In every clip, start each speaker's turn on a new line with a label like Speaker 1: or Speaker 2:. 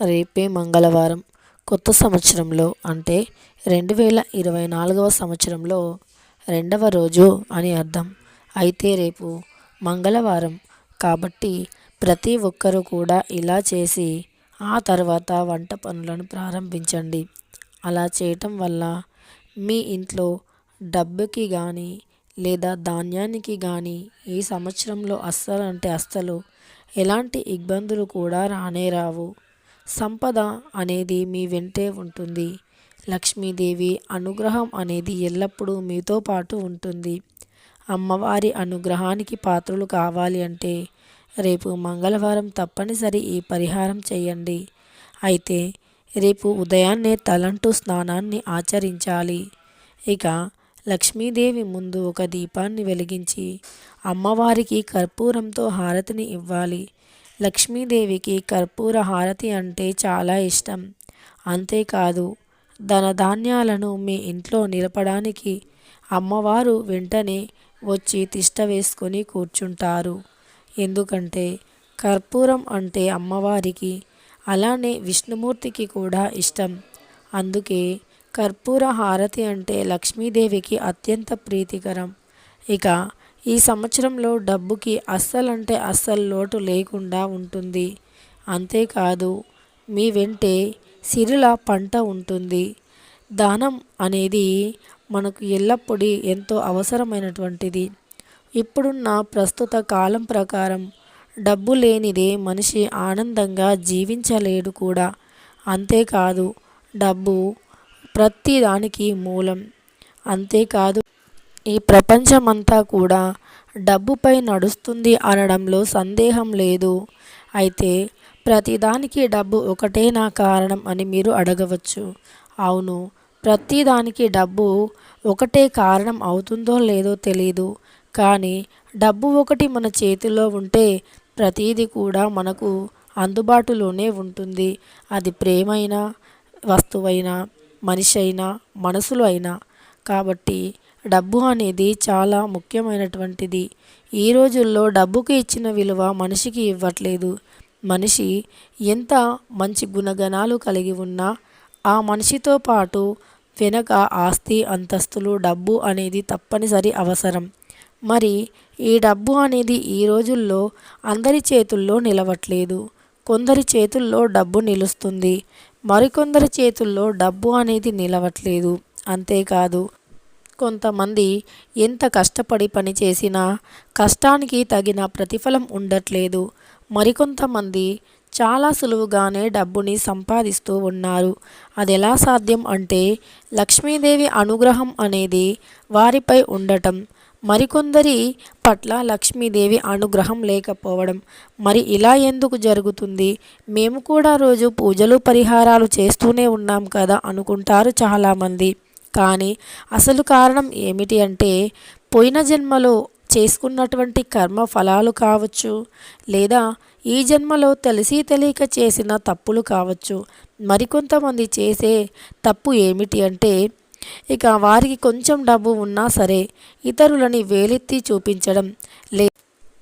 Speaker 1: రేపే మంగళవారం. కొత్త సంవత్సరంలో అంటే రెండు వేల ఇరవై నాలుగవ సంవత్సరంలో రెండవ రోజు అని అర్థం. అయితే రేపు మంగళవారం కాబట్టి ప్రతి ఒక్కరూ కూడా ఇలా చేసి ఆ తర్వాత వంట పనులను ప్రారంభించండి. అలా చేయటం వల్ల మీ ఇంట్లో డబ్బుకి కానీ లేదా ధాన్యానికి కానీ ఈ సంవత్సరంలో అస్సలు అంటే అస్సలు ఎలాంటి ఇబ్బందులు కూడా రానే రావు. సంపద అనేది మీ వెంటే ఉంటుంది. లక్ష్మీదేవి అనుగ్రహం అనేది ఎల్లప్పుడూ మీతో పాటు ఉంటుంది. అమ్మవారి అనుగ్రహానికి పాత్రలు కావాలి అంటే రేపు మంగళవారం తప్పనిసరి ఈ పరిహారం చేయండి. అయితే రేపు ఉదయాన్నే తలంటూ స్నానాన్ని ఆచరించాలి. ఇక లక్ష్మీదేవి ముందు ఒక దీపాన్ని వెలిగించి అమ్మవారికి కర్పూరంతో హారతిని ఇవ్వాలి. లక్ష్మీదేవికి కర్పూర హారతి అంటే చాలా ఇష్టం. అంతేకాదు ధనధాన్యాలను మీ ఇంట్లో నిలపడానికి అమ్మవారు వెంటనే వచ్చి తిష్ట వేసుకొని కూర్చుంటారు. ఎందుకంటే కర్పూరం అంటే అమ్మవారికి అలానే విష్ణుమూర్తికి కూడా ఇష్టం. అందుకే కర్పూర హారతి అంటే లక్ష్మీదేవికి అత్యంత ప్రీతికరం. ఇక ఈ సంవత్సరంలో డబ్బుకి అస్సలంటే అస్సలు లోటు లేకుండా ఉంటుంది. అంతేకాదు మీ వెంటే సిరుల పంట ఉంటుంది. దానం అనేది మనకు ఎల్లప్పుడూ ఎంతో అవసరమైనటువంటిది. ఇప్పుడున్న ప్రస్తుత కాలం ప్రకారం డబ్బు లేనిదే మనిషి ఆనందంగా జీవించలేడు కూడా. అంతేకాదు డబ్బు ప్రతి దానికి మూలం. అంతేకాదు ఈ ప్రపంచమంతా కూడా డబ్బుపై నడుస్తుంది అనడంలో సందేహం లేదు. అయితే ప్రతిదానికి డబ్బు ఒకటే నా కారణం అని మీరు అడగవచ్చు. అవును ప్రతిదానికి డబ్బు ఒకటే కారణం అవుతుందో లేదో తెలీదు. కానీ డబ్బు ఒకటి మన చేతిలో ఉంటే ప్రతీది కూడా మనకు అందుబాటులోనే ఉంటుంది. అది ప్రేమైనా వస్తువైనా మనిషి అయినా మనసులు అయినా. కాబట్టి డబ్బు అనేది చాలా ముఖ్యమైనటువంటిది. ఈ రోజుల్లో డబ్బుకి ఇచ్చిన విలువ మనిషికి ఇవ్వట్లేదు. మనిషి ఎంత మంచి గుణగణాలు కలిగి ఉన్నా ఆ మనిషితో పాటు వెనక ఆస్తి అంతస్తులు డబ్బు అనేది తప్పనిసరి అవసరం. మరి ఈ డబ్బు అనేది ఈ రోజుల్లో అందరి చేతుల్లో నిలవట్లేదు. కొందరి చేతుల్లో డబ్బు నిలుస్తుంది. మరికొందరి చేతుల్లో డబ్బు అనేది నిలవట్లేదు. అంతేకాదు కొంతమంది ఎంత కష్టపడి పని చేసినా కష్టానికి తగిన ప్రతిఫలం ఉండట్లేదు. మరికొంతమంది చాలా సులువుగానే డబ్బుని సంపాదిస్తూ ఉన్నారు. అది ఎలా సాధ్యం అంటే లక్ష్మీదేవి అనుగ్రహం అనేది వారిపై ఉండటం. మరికొందరి పట్ల లక్ష్మీదేవి అనుగ్రహం లేకపోవడం. మరి ఇలా ఎందుకు జరుగుతుంది? మేము కూడా రోజు పూజలు పరిహారాలు చేస్తూనే ఉన్నాం కదా అనుకుంటారు చాలామంది. కానీ అసలు కారణం ఏమిటి అంటే పోయిన జన్మలో చేసుకున్నటువంటి కర్మ ఫలాలు కావచ్చు లేదా ఈ జన్మలో తెలిసి తెలియక చేసిన తప్పులు కావచ్చు. మరికొంతమంది చేసే తప్పు ఏమిటి అంటే ఇక వారికి కొంచెం డబ్బు ఉన్నా సరే ఇతరులని వేలెత్తి చూపించడం లే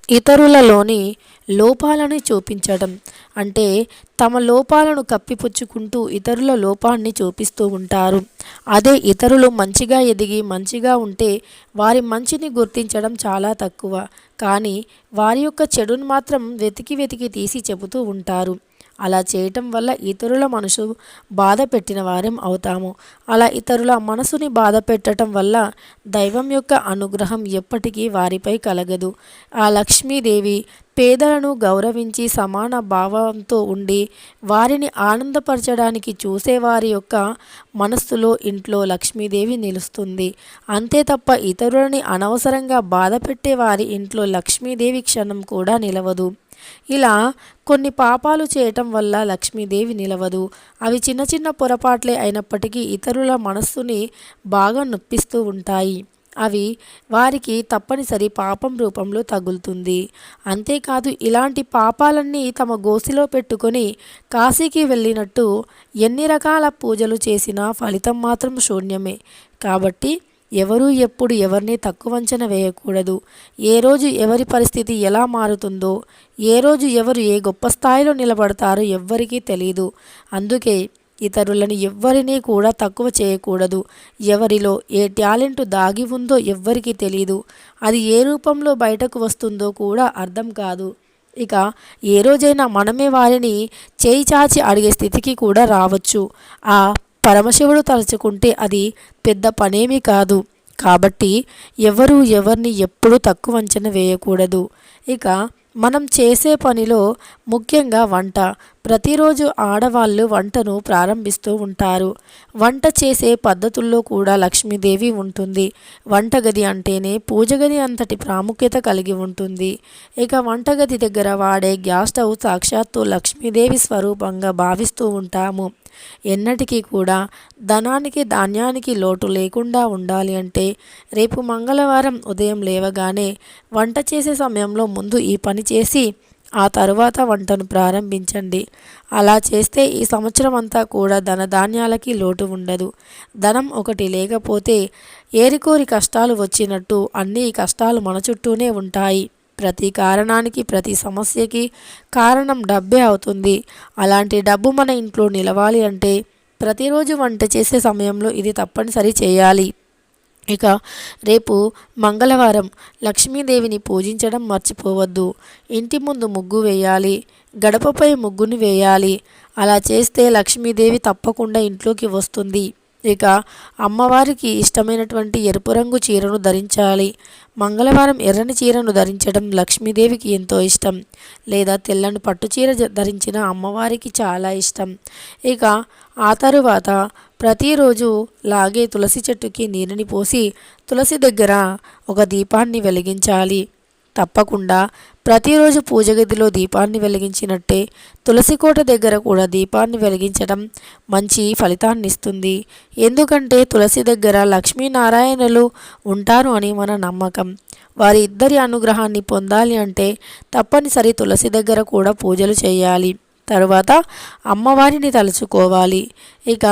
Speaker 1: ఇతరులలోని లోపాలను చూపించడం అంటే తమ లోపాలను కప్పిపుచ్చుకుంటూ ఇతరుల లోపాన్ని చూపిస్తూ ఉంటారు. అదే ఇతరులు మంచిగా ఎదిగి మంచిగా ఉంటే వారి మంచిని గుర్తించడం చాలా తక్కువ. కానీ వారి యొక్క చెడును మాత్రం వెతికి వెతికి తీసి చెబుతూ ఉంటారు. అలా చేయటం వల్ల ఇతరుల మనసు బాధ పెట్టిన వారం అవుతాము. అలా ఇతరుల మనసుని బాధ పెట్టడం వల్ల దైవం యొక్క అనుగ్రహం ఎప్పటికీ వారిపై కలగదు. ఆ లక్ష్మీదేవి పేదలను గౌరవించి సమాన భావంతో ఉండి వారిని ఆనందపరచడానికి చూసేవారి యొక్క మనస్సులో ఇంట్లో లక్ష్మీదేవి నిలుస్తుంది. అంతే తప్ప ఇతరులని అనవసరంగా బాధ పెట్టే వారి ఇంట్లో లక్ష్మీదేవి క్షణం కూడా నిలవదు. ఇలా కొన్ని పాపాలు చేయటం వల్ల లక్ష్మీదేవి నిలవదు. అవి చిన్న చిన్న పొరపాట్లే అయినప్పటికీ ఇతరుల మనస్సుని బాగా నొప్పిస్తూ ఉంటాయి. అవి వారికి తప్పనిసరి పాపం రూపంలో తగులుతుంది. అంతేకాదు ఇలాంటి పాపాలన్నీ తమ గోసిలో పెట్టుకొని కాశీకి వెళ్ళినట్టు ఎన్ని రకాల పూజలు చేసినా ఫలితం మాత్రం శూన్యమే. కాబట్టి ఎవరు ఎప్పుడు ఎవరిని తక్కువ అంచనా వేయకూడదు. ఏ రోజు ఎవరి పరిస్థితి ఎలా మారుతుందో ఏ రోజు ఎవరు ఏ గొప్ప స్థాయిలో నిలబడతారో ఎవ్వరికీ తెలియదు అందుకే ఇతరులను ఎవ్వరినీ కూడా తక్కువ చేయకూడదు. ఎవరిలో ఏ టాలెంట్ దాగి ఉందో ఎవ్వరికీ తెలియదు అది ఏ రూపంలో బయటకు వస్తుందో కూడా అర్థం కాదు. ఇక ఏ రోజైనా మనమే వారిని చేయి చాచి అడిగే స్థితికి కూడా రావచ్చు. ఆ పరమశివుడు తలుచుకుంటే అది పెద్ద పనేమీ కాదు. కాబట్టి ఎవరు ఎవరిని ఎప్పుడూ తక్కువ అంచనా వేయకూడదు. ఇక మనం చేసే పనిలో ముఖ్యంగా వంట ప్రతిరోజు ఆడవాళ్ళు వంటను ప్రారంభిస్తూ ఉంటారు. వంట చేసే పద్ధతుల్లో కూడా లక్ష్మీదేవి ఉంటుంది. వంటగది అంటేనే పూజగది అంతటి ప్రాముఖ్యత కలిగి ఉంటుంది. ఇక వంటగది దగ్గర వాడే గ్యాస్ స్టవ్ సాక్షాత్తు లక్ష్మీదేవి స్వరూపంగా భావిస్తూ ఉంటాము. ఎన్నటికీ కూడా ధనానికి ధాన్యానికి లోటు లేకుండా ఉండాలి అంటే రేపు మంగళవారం ఉదయం లేవగానే వంట చేసే సమయంలో ముందు ఈ పని చేసి ఆ తరువాత వంటను ప్రారంభించండి. అలా చేస్తే ఈ సంవత్సరం అంతా కూడా ధనధాన్యాలకి లోటు ఉండదు. ధనం ఒకటి లేకపోతే ఏరికోరి కష్టాలు వచ్చినట్టు అన్ని కష్టాలు మన చుట్టూనే ఉంటాయి. ప్రతి కారణానికి ప్రతి సమస్యకి కారణం డబ్బే అవుతుంది. అలాంటి డబ్బు మన ఇంట్లో నిలవాలి అంటే ప్రతిరోజు వంట చేసే సమయంలో ఇది తప్పనిసరి చేయాలి. ఇక రేపు మంగళవారం లక్ష్మీదేవిని పూజించడం మర్చిపోవద్దు. ఇంటి ముందు ముగ్గు వేయాలి గడపపై ముగ్గుని వేయాలి. అలా చేస్తే లక్ష్మీదేవి తప్పకుండా ఇంట్లోకి వస్తుంది. ఇక అమ్మవారికి ఇష్టమైనటువంటి ఎరుపు రంగు చీరను ధరించాలి. మంగళవారం ఎర్రని చీరను ధరించడం లక్ష్మీదేవికి ఎంతో ఇష్టం. లేదా తెల్లని పట్టు చీర ధరించిన అమ్మవారికి చాలా ఇష్టం. ఇక ఆ తరువాత ప్రతిరోజు లాగే తులసి చెట్టుకి నీరుని పోసి తులసి దగ్గర ఒక దీపాన్ని వెలిగించాలి. తప్పకుండా ప్రతిరోజు పూజ గదిలో దీపాన్ని వెలిగించినట్టే తులసికోట దగ్గర కూడా దీపాన్ని వెలిగించడం మంచి ఫలితాన్ని ఇస్తుంది ఎందుకంటే తులసి దగ్గర లక్ష్మీనారాయణులు ఉంటారు అని మన నమ్మకం. వారి ఇద్దరి అనుగ్రహాన్ని పొందాలి అంటే తప్పనిసరి తులసి దగ్గర కూడా పూజలు చేయాలి. తరువాత అమ్మవారిని తలుచుకోవాలి. ఇక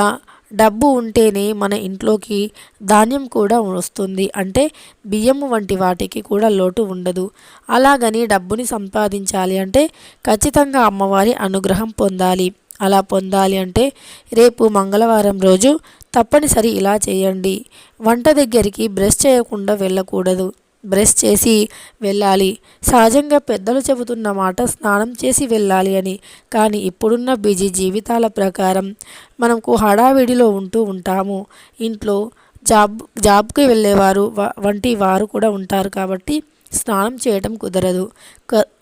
Speaker 1: డబ్బు ఉంటేనే మన ఇంట్లోకి ధాన్యం కూడా వస్తుంది. అంటే బియ్యం వంటి వాటికి కూడా లోటు ఉండదు. అలాగని డబ్బుని సంపాదించాలి అంటే ఖచ్చితంగా అమ్మవారి అనుగ్రహం పొందాలి. అలా పొందాలి అంటే రేపు మంగళవారం రోజు తప్పనిసరి ఇలా చేయండి. వంట దగ్గరికి బ్రష్ చేయకుండా వెళ్ళకూడదు. బ్రష్ చేసి వెళ్ళాలి. సహజంగా పెద్దలు చెబుతున్న మాట స్నానం చేసి వెళ్ళాలి అని. కానీ ఇప్పుడున్న బిజీ జీవితాల ప్రకారం మనకు హడావిడిలో ఉంటూ ఉంటాము. ఇంట్లో జాబ్ జాబ్కి వెళ్ళేవారు వంటి వారు కూడా ఉంటారు కాబట్టి స్నానం చేయడం కుదరదు.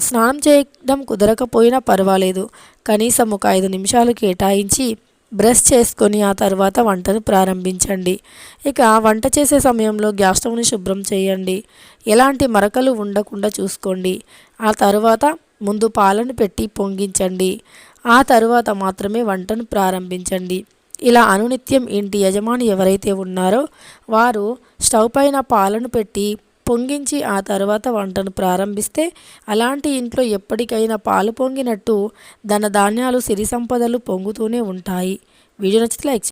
Speaker 1: స్నానం చేయడం కుదరకపోయినా పర్వాలేదు. కనీసం ఒక ఐదు నిమిషాలు కేటాయించి బ్రష్ చేసుకొని ఆ తర్వాత వంటను ప్రారంభించండి. ఇక వంట చేసే సమయంలో గ్యాస్ స్టవ్ని శుభ్రం చేయండి. ఎలాంటి మరకలు ఉండకుండా చూసుకోండి. ఆ తర్వాత ముందు పాలను పెట్టి పొంగించండి. ఆ తర్వాత మాత్రమే వంటను ప్రారంభించండి. ఇలా అనునిత్యం ఇంటి యజమాని ఎవరైతే ఉన్నారో వారు స్టవ్ పైన పాలను పెట్టి పొంగించి ఆ తర్వాత వంటను ప్రారంభిస్తే అలాంటి ఇంట్లో ఎప్పటికైనా పాలు పొంగినట్టు ధనధాన్యాలు సిరి సంపదలు పొంగుతూనే ఉంటాయి. వీడియో నచ్చితే లైక్